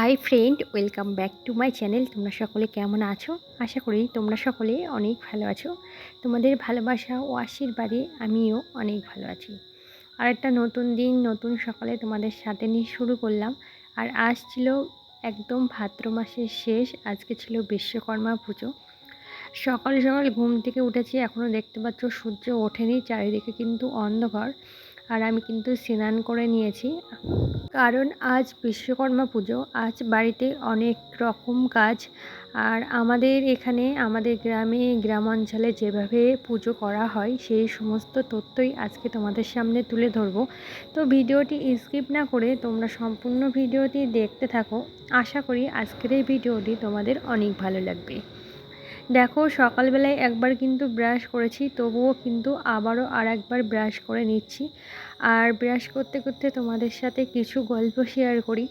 Hi friend, welcome back to my channel. তোমরা সকলে কেমন আছো? আশা করি তোমরা সকলে অনেক ভালো আছো। তোমাদের ভালোবাসা ও আশীর্বাদে আমিও অনেক ভালো আছি। আর একটা নতুন দিন, নতুন সকালে তোমাদের সাথে নিয়ে শুরু করলাম। আর আজ ছিল একদম ভাদ্র মাসের শেষ, আজকে ছিল বিশ্বকর্মা পুজো। সকাল সকাল ঘুম থেকে উঠেছি এখনও দেখতে পাচ্ছ সূর্য ওঠেনি, চারিদিকে কিন্তু অন্ধকার। আর আমি কিন্তু স্নান করে নিয়েছি। কারণ আজ বিশ্বকর্মা পুজো, আজ বাড়িতে অনেক রকম কাজ। আর আমাদের এখানে, আমাদের গ্রামে, গ্রামাঞ্চলে যেভাবে পুজো করা হয়, সেই সমস্ত তথ্যই আজকে তোমাদের সামনে তুলে ধরবো। তো ভিডিওটি স্কিপ না করে তোমরা সম্পূর্ণ ভিডিওটি দেখতে থাকো। আশা করি আজকের এই ভিডিওটি তোমাদের অনেক ভালো লাগবে। দেখো, সকালবেলায় একবার কিন্তু ব্রাশ করেছি, তবুও কিন্তু আবারও আর একবার ব্রাশ করে নিচ্ছি। আর ব্রাশ করতে করতে তোমাদের সাথে কিছু গল্প শেয়ার করি।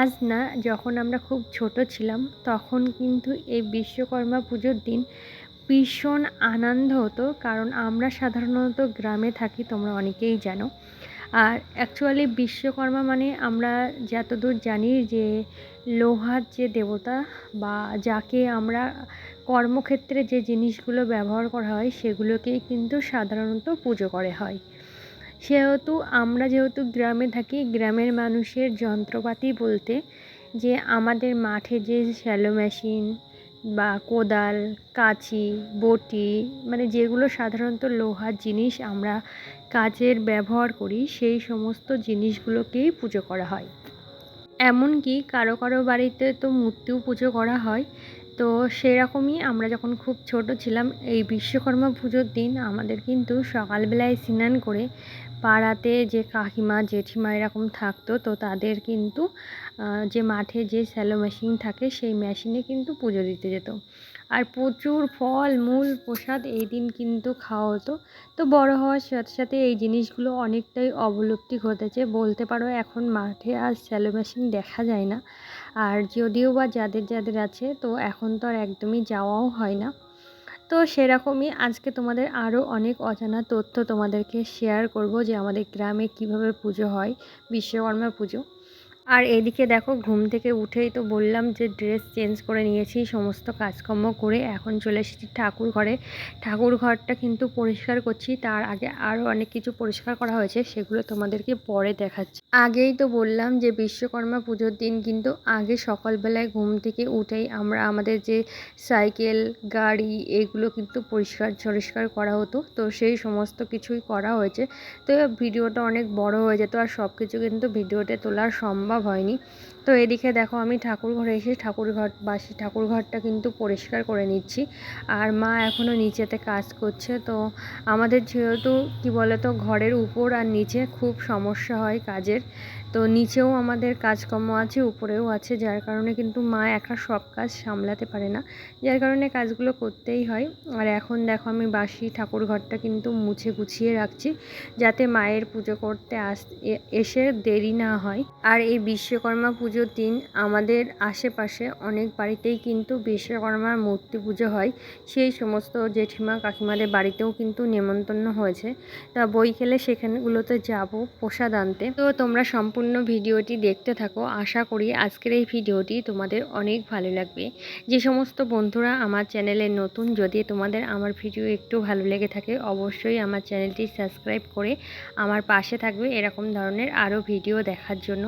আজ না, যখন আমরা খুব ছোট ছিলাম, তখন কিন্তু এই বিশ্বকর্মা পুজোর দিন ভীষণ আনন্দ হতো, কারণ আমরা সাধারণত গ্রামে থাকি, তোমরা অনেকেই জানো। আর অ্যাকচুয়ালি বিশ্বকর্মা মানে আমরা যতদূর জানি যে লোহার যে দেবতা বা যাকে আমরা কর্মক্ষেত্রে যে জিনিসগুলো ব্যবহার করা হয়, সেগুলোকেই কিন্তু সাধারণত পুজো করে হয়। সেহেতু আমরা যেহেতু গ্রামে থাকি, গ্রামের মানুষের যন্ত্রপাতি বলতে যে আমাদের মাঠে যে শ্যালো মেশিন বা কোদাল, কাঁচি, বটি মানে যেগুলো সাধারণত লোহার জিনিস আমরা কাজের ব্যবহার করি, সেই সমস্ত জিনিসগুলোকেই পুজো করা হয়। এমনকি কারও কারও বাড়িতে তো মূর্তিও পুজো করা হয়। তো সেরকমই আমরা যখন খুব ছোট ছিলাম, এই বিশ্বকর্মা পুজোর দিন আমাদের কিন্তু সকালবেলায় স্নান করে পাড়াতে যে কাকিমা, জেঠিমা এরকম থাকতো, তো তাদের কিন্তু যে মাঠে যে স্যালো মেশিন থাকে সেই মেশিনে কিন্তু পুজো দিতে যেত। আর প্রচুর ফল, মূল, প্রসাদ এই দিন কিন্তু খাওয়া হতো। তো বড় হওয়ার সাথে সাথে এই জিনিসগুলো অনেকটাই অবলুপ্তি ঘটেছে। বলতে পারো এখন মাঠে আর স্যালো মেশিন দেখা যায় না। আর যদিও বা যাদের যাদের আছে, তো এখন তো আর একদমই যাওয়াও হয় না। তো সেরকমই আজকে তোমাদের আরও অনেক অজানা তথ্য তোমাদেরকে শেয়ার করব যে আমাদের গ্রামে কীভাবে পুজো হয়, বিশ্বকর্মা পুজো। আর এদিকে দেখো, ঘুম থেকে উঠেই তো বললাম যে ড্রেস চেঞ্জ করে নিয়েছি, সমস্ত কাজকর্ম করে এখন চলে এসেছি ঠাকুর ঘরে। ঠাকুর ঘরটা কিন্তু পরিষ্কার করছি, তার আগে আরও অনেক কিছু পরিষ্কার করা হয়েছে, সেগুলো তোমাদেরকে পরে দেখাচ্ছি। আগেই তো বললাম যে বিশ্বকর্মা পুজোর দিন কিন্তু আগে সকালবেলায় ঘুম থেকে উঠেই আমরা আমাদের যে সাইকেল, গাড়ি, এগুলো কিন্তু পরিষ্কার পরিষ্কার করা হতো, তো সেই সমস্ত কিছুই করা হয়েছে। তো ভিডিওটা অনেক বড় হয়ে যেত আর সব কিছু কিন্তু ভিডিওতে তোলা সম্ভব সম্ভব হয়নি। তো এদিকে দেখো আমি ঠাকুর ঘরে এসে ঠাকুর ঘর বাসি ঠাকুর ঘরটা কিন্তু পরিষ্কার করে নিচ্ছি। আর মা এখনও নিচেতে কাজ করছে। তো আমাদের যেহেতু কি বলে তো ঘরের উপর আর নিচে খুব সমস্যা হয় কাজের। তো নিচেও আমাদের কাজকর্ম আছে, উপরেও আছে, যার কারণে কিন্তু মা একা সব কাজ সামলাতে পারে না। যার কারণে কাজগুলো করতেই হয়। আর এখন দেখো আমি বাসি ঠাকুর ঘরটা কিন্তু মুছে গুছিয়ে রাখছি, যাতে মায়ের পুজো করতে আস এসে দেরি না হয়। আর এই বিশ্বকর্মা পুজোর দিন আমাদের আশেপাশে অনেক বাড়িতেই কিন্তু বিশ্বকর্মার মূর্তি পুজো হয়। সেই সমস্ত জেঠিমা কাকিমাদের বাড়িতেও কিন্তু নেমন্তন্ন হয়েছে। তা বই খেলে সেখানেগুলোতে যাব প্রসাদ আনতে। তো তোমরা সম্পূর্ণ ভিডিওটি দেখতে থাকো। আশা করি আজকের এই ভিডিওটি তোমাদের অনেক ভালো লাগবে। যে সমস্ত বন্ধুরা আমার চ্যানেলে নতুন, যদি তোমাদের আমার ভিডিও একটু ভালো লেগে থাকে, অবশ্যই আমার চ্যানেলটি সাবস্ক্রাইব করে আমার পাশে থাকবে এরকম ধরনের আরও ভিডিও দেখার জন্য।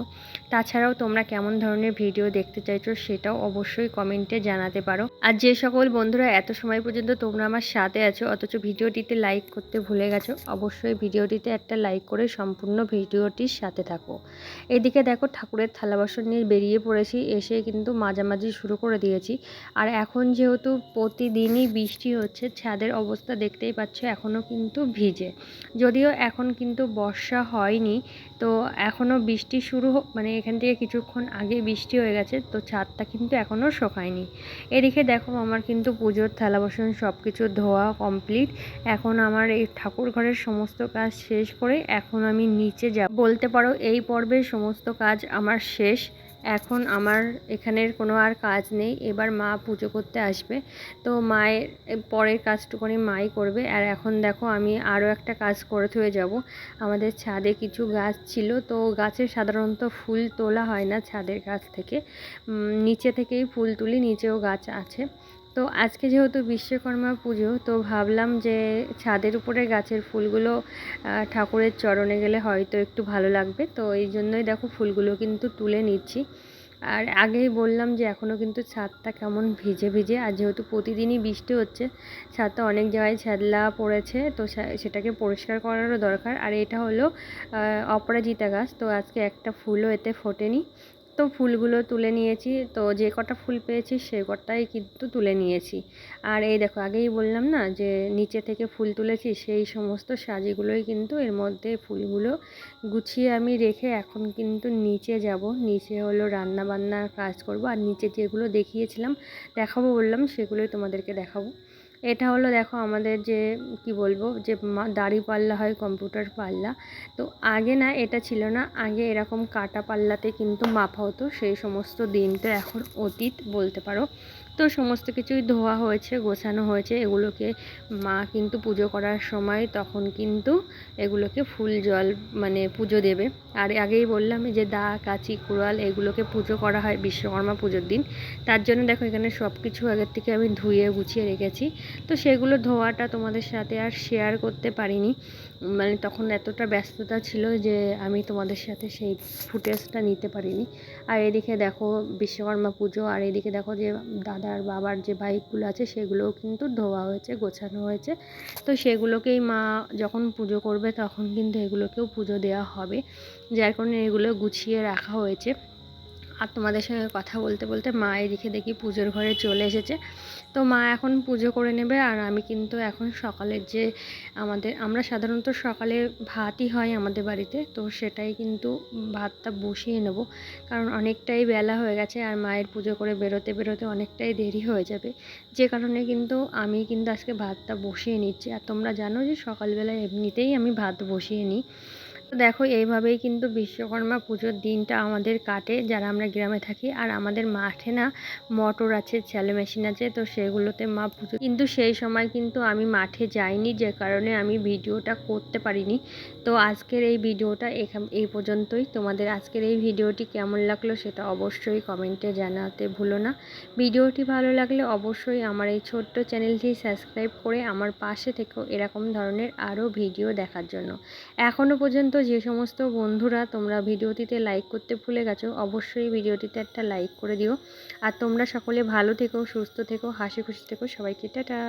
তাছাড়াও তোমরা কেমন ধরনের ভিডিও দেখতে চাইছো সেটাও অবশ্যই কমেন্টে জানাতে পারো। আর যে সকল বন্ধুরা এত সময় পর্যন্ত তোমরা আমার সাথে আছো, অথচ ভিডিওটিতে লাইক করতে ভুলে গেছো, অবশ্যই ভিডিওটিতে একটা লাইক করে সম্পূর্ণ ভিডিওটির সাথে থাকো। এদিকে দেখো ঠাকুরের থালা বাসন নিয়ে বেরিয়ে পড়েছি, এসে কিন্তু মাঝামাঝি শুরু করে দিয়েছি। আর এখন যেহেতু প্রতিদিনই বৃষ্টি হচ্ছে, ছাদের অবস্থা দেখতেই পাচ্ছ এখনও কিন্তু ভিজে। যদিও এখন কিন্তু বর্ষা হয়নি তো এখনও বৃষ্টি শুরু মানে এখান থেকে কিছুক্ষণ আগে বৃষ্টি হয়ে গেছে, তো ছাদটা কিন্তু এখনও শোকায়নি। এদিকে দেখো আমার কিন্তু পুজোর, থালা বাসন সব কিছু ধোয়া কমপ্লিট। এখন আমার এই ঠাকুর ঘরের সমস্ত কাজ শেষ করে এখন আমি নিচে যা বলতে পারো এই পর্বের সমস্ত কাজ আমার শেষ। এখন আমার এখানের কোনো আর কাজ নেই। এবার মা পুজো করতে আসবে। তো মায়ের, পরের কাজটুকুনি মাই করবে। আর এখন দেখো আমি আরও একটা কাজ করে থয়ে যাব। আমাদের ছাদে কিছু গাছ ছিল। তো গাছে সাধারণত ফুল তোলা হয় না ছাদের গাছ থেকে। নিচে থেকেই ফুল তুলি, নিচেও গাছ আছে। তো আজকে যেহেতু বিশ্বকর্মা পুজো, তো ভাবলাম যে ছাদের উপরে গাছের ফুলগুলো ঠাকুরের চরণে গেলে হয়তো একটু ভালো লাগবে। তো এই জন্যই দেখো ফুলগুলো কিন্তু তুলে নিচ্ছি। আর আগেই বললাম যে এখনও কিন্তু ছাদটা কেমন ভিজে ভিজে, আর যেহেতু প্রতিদিনই বৃষ্টি হচ্ছে, ছাদটা অনেক জায়গায় ছ্যাদলা পড়েছে, তো সেটাকে পরিষ্কার করারও দরকার। আর এটা হলো অপরাজিতা গাছ, তো আজকে একটা ফুলও এতে ফোটেনি। তো ফুলগুলো তুলে নিয়েছি। তো যে কটা ফুল পেয়েছি সে কটাই কিন্তু তুলে নিয়েছি। আর এই দেখো, আগেই বললাম না যে নিচে থেকে ফুল তুলেছি, সেই সমস্ত সাজিগুলোই কিন্তু এর মধ্যে ফুলগুলো গুছিয়ে আমি রেখে এখন কিন্তু নিচে যাব। নিচে হলো রান্না বান্নার কাজ করব। আর নিচে যেগুলো দেখিয়েছিলাম, দেখাবো বললাম, সেগুলোই তোমাদেরকে দেখাবো। এটা হলো দেখো আমাদের যে, কি বলব, যে দাড়ি পাল্লা হয় কম্পিউটার পাল্লা। তো আগে না এটা ছিল না, আগে এরকম কাটা পাল্লাতে কিন্তু মাপা হতো, সেই সমস্ত দিন তো এখন অতীত বলতে পারো। তো সমস্ত কিছুই ধোয়া হয়েছে, গোছানো হয়েছে। এগুলোকে মা কিন্তু পুজো করার সময় তখন কিন্তু এগুলোকে ফুল জল মানে পুজো দেবে। আর আগেই বললাম যে দা কাঁচি, কুড়াল এগুলোকে পুজো করা হয় বিশ্বকর্মা পুজোর দিন। তার জন্য দেখো এখানে সব কিছু আগের থেকে আমি ধুয়ে গুছিয়ে রেখেছি। তো সেগুলো ধোয়াটা তোমাদের সাথে আর শেয়ার করতে পারিনি। মানে তখন এতটা ব্যস্ততা ছিল যে আমি তোমাদের সাথে সেই ফুটেজটা নিতে পারিনি। আর এদিকে দেখো বিশ্বকর্মা পুজো, আর এদিকে দেখো যে দাদার বাবার যে বাইকগুলো আছে সেগুলোও কিন্তু ধোয়া হয়েছে, গোছানো হয়েছে। তো সেগুলোকেই মা যখন পুজো করবে তখন কিন্তু এগুলোকেও পুজো দেওয়া হবে। যার কারণে এগুলো গুছিয়ে রাখা হয়েছে। আর তোমাদের সঙ্গে কথা বলতে বলতে মা এদিকে দেখি পুজোর ঘরে চলে এসেছে। তো মা এখন পুজো করে নেবে আর আমি কিন্তু এখন সকালের যে আমাদের, আমরা সাধারণত সকালে ভাতই হয় আমাদের বাড়িতে, তো সেটাই কিন্তু ভাতটা বসিয়ে নেব। কারণ অনেকটাই বেলা হয়ে গেছে আর মায়ের পুজো করে বেরোতে বেরোতে অনেকটাই দেরি হয়ে যাবে। যে কারণে কিন্তু আমি কিন্তু আজকে ভাতটা বসিয়ে নিচ্ছি। আর তোমরা জানো যে সকালবেলা এমনিতেই আমি ভাত বসিয়ে নিই। দেখো, এইভাবেই কিন্তু বিশ্বকর্মা পুজোর দিনটা আমাদের কাটে, যারা আমরা গ্রামে থাকি। আর আমাদের মাঠে না মটর আছে, ছেলে মেশিন আছে, তো সেগুলোতে মা পুজো কিন্তু সেই সময় কিন্তু আমি মাঠে যাইনি, যে কারণে আমি ভিডিওটা করতে পারিনি। তো আজকের এই ভিডিওটা এই পর্যন্তই। তোমাদের আজকের এই ভিডিওটি কেমন লাগল সেটা অবশ্যই কমেন্টে জানাতে ভুলো না। ভিডিওটি ভালো লাগলে অবশ্যই আমার এই ছোট্ট চ্যানেলটি সাবস্ক্রাইব করে আমার পাশে থেকেও এরকম ধরনের আরও ভিডিও দেখার জন্য। এখনও পর্যন্ত যে সমস্ত বন্ধুরা তোমরা ভিডিওটিতে লাইক করতে ভুলে গেছো, অবশ্যই ভিডিওটিতে একটা লাইক করে দিও। আর তোমরা সকলে ভালো থেকো, সুস্থ থেকো, হাসি খুশি থেকো। সবাইকে টাটা।